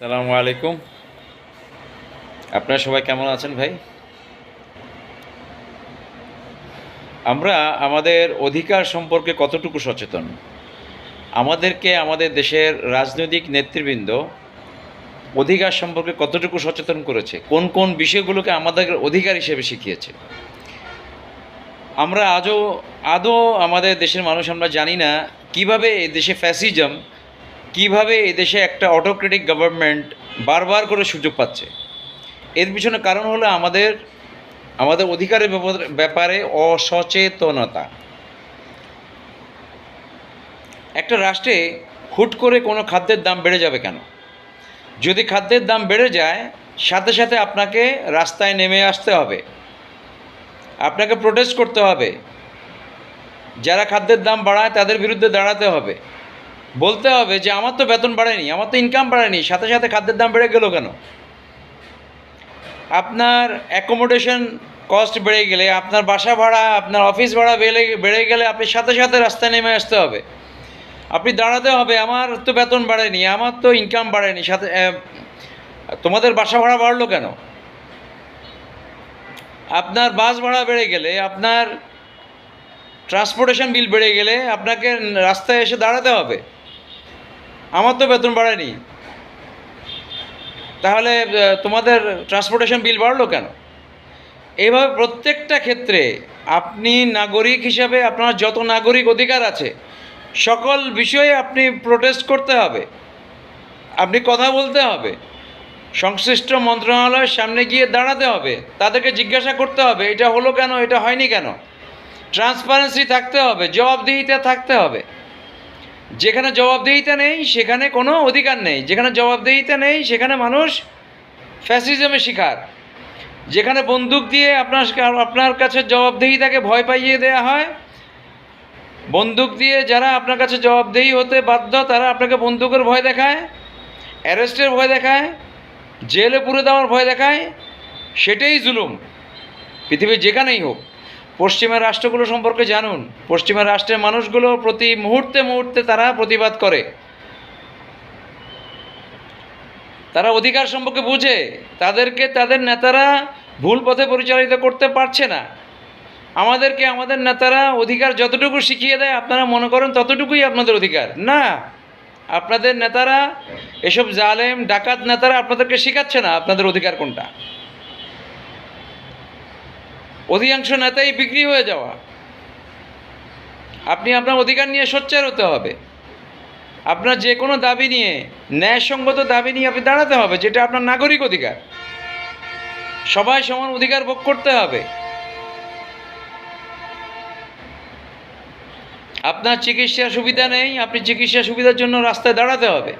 সালামু আলাইকুম। আপনারা সবাই কেমন আছেন ভাই? আমরা আমাদের অধিকার সম্পর্কে কতটুকু সচেতন? আমাদেরকে আমাদের দেশের রাজনৈতিক নেতৃবৃন্দ অধিকার সম্পর্কে কতটুকু সচেতন করেছে? কোন কোন বিষয়গুলোকে আমাদের অধিকার হিসেবে শিখিয়েছে? আমরা আজও, আদৌ আমাদের দেশের মানুষ আমরা জানি না কীভাবে এই দেশে ফ্যাসিজম কীভাবে এই দেশে একটা অটোক্রেটিক গভর্নমেন্ট বারবার করে সুযোগ পাচ্ছে? এর পিছনে কারণ হলো আমাদের আমাদের অধিকারের ব্যাপারে অসচেতনতা। একটা রাষ্ট্রে হুট করে কোনো খাদ্যের দাম বেড়ে যাবে কেন? যদি খাদ্যের দাম বেড়ে যায়, সাথে সাথে আপনাকে রাস্তায় নেমে আসতে হবে। আপনাকে প্রোটেস্ট করতে হবে। যারা খাদ্যের দাম বাড়ায়, তাদের বিরুদ্ধে দাঁড়াতে হবে। বলতে হবে যে আমার তো বেতন বাড়েনি আমার তো ইনকাম বাড়েনি সাথে সাথে খাদ্যের দাম বেড়ে গেল কেন? আপনার অ্যাকোমোডেশন কস্ট বেড়ে গেলে, আপনার বাসা ভাড়া, আপনার অফিস ভাড়া বেড়ে বেড়ে গেলে আপনি সাথে সাথে রাস্তায় নেমে আসতে হবে। আপনি দাঁড়াতে হবে, আমার তো বেতন বাড়েনি আমার তো ইনকাম বাড়েনি সাথে তোমাদের বাসা ভাড়া বাড়লো কেন? আপনার বাস ভাড়া বেড়ে গেলে, আপনার ট্রান্সপোর্টেশন বিল বেড়ে গেলে আপনাকে রাস্তায় এসে দাঁড়াতে হবে। আমার তো বেতন বাড়ায়নি। তাহলে তোমাদের ট্রান্সপোর্টেশন বিল বাড়লো কেন? এইভাবে প্রত্যেকটা ক্ষেত্রে আপনি নাগরিক হিসাবে আপনার যত নাগরিক অধিকার আছে, সকল বিষয়ে আপনি প্রোটেস্ট করতে হবে। আপনি কথা বলতে হবে। সংশ্লিষ্ট মন্ত্রণালয়ের সামনে গিয়ে দাঁড়াতে হবে। তাদেরকে জিজ্ঞাসা করতে হবে, এটা হলো কেন? এটা হয়নি কেন? ট্রান্সপারেন্সি থাকতে হবে, জবাবদিহিতা থাকতে হবে। যেখানে জবাবদেহিতা নেই, সেখানে কোনো অধিকার নেই। যেখানে জবাবদেহিতা নেই, সেখানে মানুষ ফ্যাসিজমের শিকার। যেখানে বন্দুক দিয়ে আপনার আপনার কাছে জবাবদেহিতাকে ভয় পাইয়ে দেওয়া হয়, বন্দুক দিয়ে যারা আপনার কাছে জবাবদেহি হতে বাধ্য, তারা আপনাকে বন্দুকের ভয় দেখায়, অ্যারেস্টের ভয় দেখায়, জেলে পুরে দেওয়ার ভয় দেখায়, সেটাই জুলুম। পৃথিবীর যেখানেই হোক। পশ্চিমের রাষ্ট্রগুলো সম্পর্কে জানুন। পশ্চিমের রাষ্ট্রের মানুষগুলো প্রতি মুহূর্তে মুহূর্তে তারা প্রতিবাদ করে। তারা অধিকার সম্পর্কে বুঝে। তাদেরকে, তাদের নেতারা ভুল পথে পরিচালিত করতে পারছে না। আমাদেরকে, আমাদের নেতারা অধিকার যতটুকু শিখিয়ে দেয়, আপনারা মনে করেন ততটুকুই আপনাদের অধিকার। না, আপনাদের নেতারা এসব জালেম, ডাকাত নেতারা আপনাদেরকে শেখাচ্ছে না, আপনাদের অধিকার কোনটা? অধিকাংশ নেতাই বিক্রি হয়ে যাওয়া। আপনি আপনার অধিকার নিয়ে সোচ্চার হতে হবে। আপনার যে কোনো দাবি নিয়ে, ন্যায়সঙ্গত দাবি নিয়ে আপনি দাঁড়াতে হবে, যেটা আপনার নাগরিক অধিকার। সবাই সমান অধিকার ভোগ করতে হবে। আপনার চিকিৎসা সুবিধা নেই, আপনি চিকিৎসা সুবিধার জন্য রাস্তায় দাঁড়াতে হবে।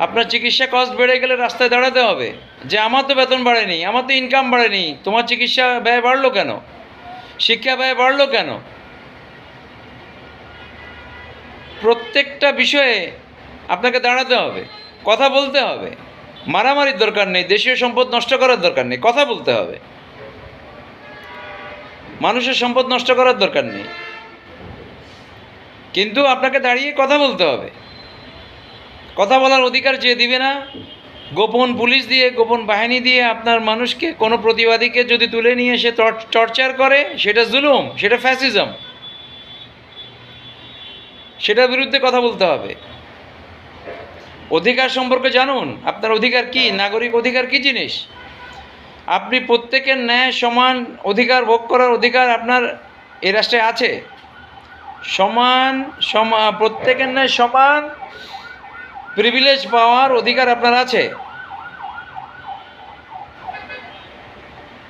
আপনার চিকিৎসা কস্ট বেড়ে গেলে রাস্তায় দাঁড়াতে হবে। যে আমার তো বেতন বাড়েনি, আমার তো ইনকাম বাড়েনি, তোমার চিকিৎসা ব্যয় বাড়লো কেন? শিক্ষা ব্যয় বাড়লো কেন? প্রত্যেকটা বিষয়ে আপনাকে দাঁড়াতে হবে, কথা বলতে হবে। মারামারির দরকার নেই, দেশীয় সম্পদ নষ্ট করার দরকার নেই, কথা বলতে হবে। মানুষের সম্পদ নষ্ট করার দরকার নেই। কিন্তু আপনাকে দাঁড়িয়ে কথা বলতে হবে। কথা বলার অধিকার যে দিবে না, গোপন পুলিশ দিয়ে, গোপন বাহিনী দিয়ে আপনার মানুষকে, কোনো প্রতিবাদীকে যদি তুলে নিয়ে সে টর্চার করে, সেটা জুলুম, সেটা ফ্যাসিজম। সেটার বিরুদ্ধে কথা বলতে হবে। অধিকার সম্পর্কে জানুন, আপনার অধিকার কি, নাগরিক অধিকার কি জিনিস? আপনি প্রত্যেকের ন্যায় সমান অধিকার ভোগ করার অধিকার আপনার এ রাষ্ট্রে আছে। সমান, সমা, প্রত্যেকের ন্যায় সমান প্রিভিলেজ পাওয়ার অধিকার আপনার আছে?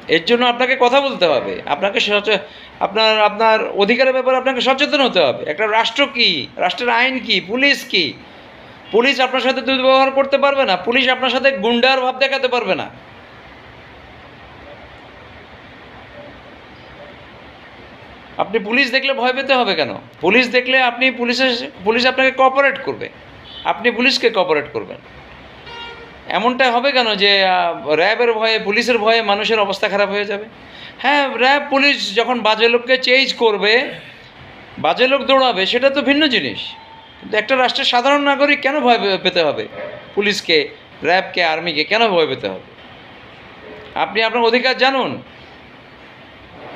এর জন্য আপনাকে কথা বলতে হবে। আপনাকে আপনার আপনার অধিকারের ব্যাপারে আপনাকে সচেতন হতে হবে। একটা রাষ্ট্র কি? রাষ্ট্রের আইন কি? পুলিশ কি? পুলিশ আপনার সাথে দুর্ব্যবহার করতে পারবে না? পুলিশ আপনার সাথে গুন্ডার ভাব দেখাতে পারবে না? আপনি পুলিশ দেখলে ভয় পেতে হবে কেন? পুলিশ দেখলে আপনি পুলিশের, পুলিশ আপনাকে কোঅপারেট করবে। আপনি পুলিশকে কোঅপারেট করবেন। এমনটা হবে কেন যে র্যাবের ভয়ে, পুলিশের ভয়ে মানুষের অবস্থা খারাপ হয়ে যাবে? হ্যাঁ র্যাব, পুলিশ যখন বাজে লোককে চেঞ্জ করবে, বাজে লোক দৌড়াবে, সেটা তো ভিন্ন জিনিস। কিন্তু একটা রাষ্ট্রের সাধারণ নাগরিক কেন ভয় পেতে হবে? পুলিশকে, র্যাবকে, আর্মিকে কেন ভয় পেতে হবে? আপনি আপনার অধিকার জানুন।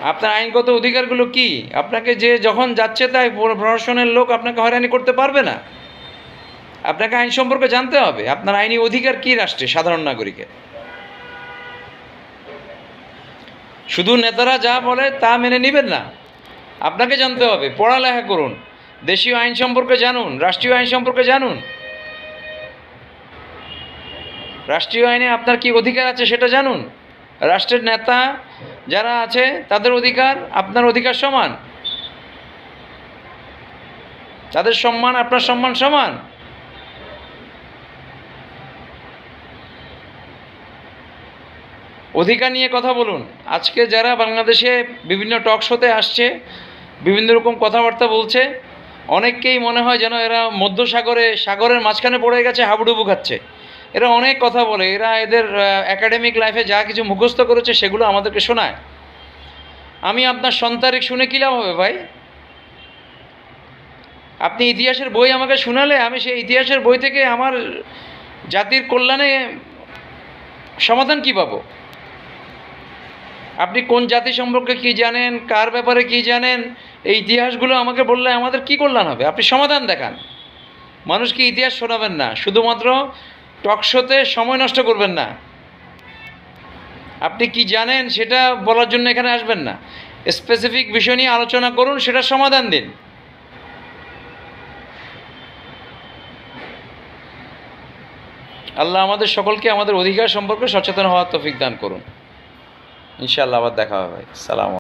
আপনার আইনগত অধিকারগুলো কি? আপনাকে যে যখন যাচ্ছে তাই প্র- প্রশাসনের লোক আপনাকে হয়রানি করতে পারবে না। আপনাকে আইন সম্পর্কে জানতে হবে। আপনার আইনি অধিকার কি রাষ্ট্রে সাধারণ নাগরিকের? শুধু নেতারা যা বলে তা মেনে নেবেন না। আপনাকে জানতে হবে, পড়ালেখা করুন, দেশীয় আইন সম্পর্কে জানুন, রাষ্ট্রীয় আইন সম্পর্কে জানুন। রাষ্ট্রীয় আইনে আপনার কি অধিকার আছে সেটা জানুন। রাষ্ট্রের নেতা যারা আছে, তাদের অধিকার আপনার অধিকার সমান। তাদের সম্মান, আপনার সম্মান সমান। অধিকার নিয়ে কথা বলুন। আজকে যারা বাংলাদেশে বিভিন্ন টক শোতে আসছে, বিভিন্ন রকম কথাবার্তা বলছে, অনেককেই মনে হয় যেন এরা মধ্যসাগরে, সাগরের মাঝখানে পড়ে গেছে, হাবুডুবু খাচ্ছে। এরা অনেক কথা বলে, এরা এদের একাডেমিক লাইফে যা কিছু মুখস্থ করেছে, সেগুলো আমাদেরকে শোনায়। আমি আপনার সন্তারিক শুনে কী লাভ হবে ভাই? আপনি ইতিহাসের বই আমাকে শোনালে, আমি সেই ইতিহাসের বই থেকে আমার জাতির কল্যাণে সমাধান কী পাবো? আপনি কোন জাতি সম্পর্কে কি জানেন? কার ব্যাপারে কি জানেন? এই ইতিহাসগুলো আমাকে বললে আমাদের কি কল্যাণ হবে? আপনি সমাধান দেখান। মানুষকে ইতিহাস শোনাবেন না? শুধুমাত্র টকশোতে সময় নষ্ট করবেন না। আপনি কি জানেন সেটা বলার জন্য এখানে আসবেন না। স্পেসিফিক বিষয় নিয়ে আলোচনা করুন, সেটা সমাধান দিন। আল্লাহ আমাদের সকলকে আমাদের অধিকার সম্পর্কে সচেতন হওয়ার তফিক দান করুন। ইনশাআল্লাহ আবার দেখা হবে সালাম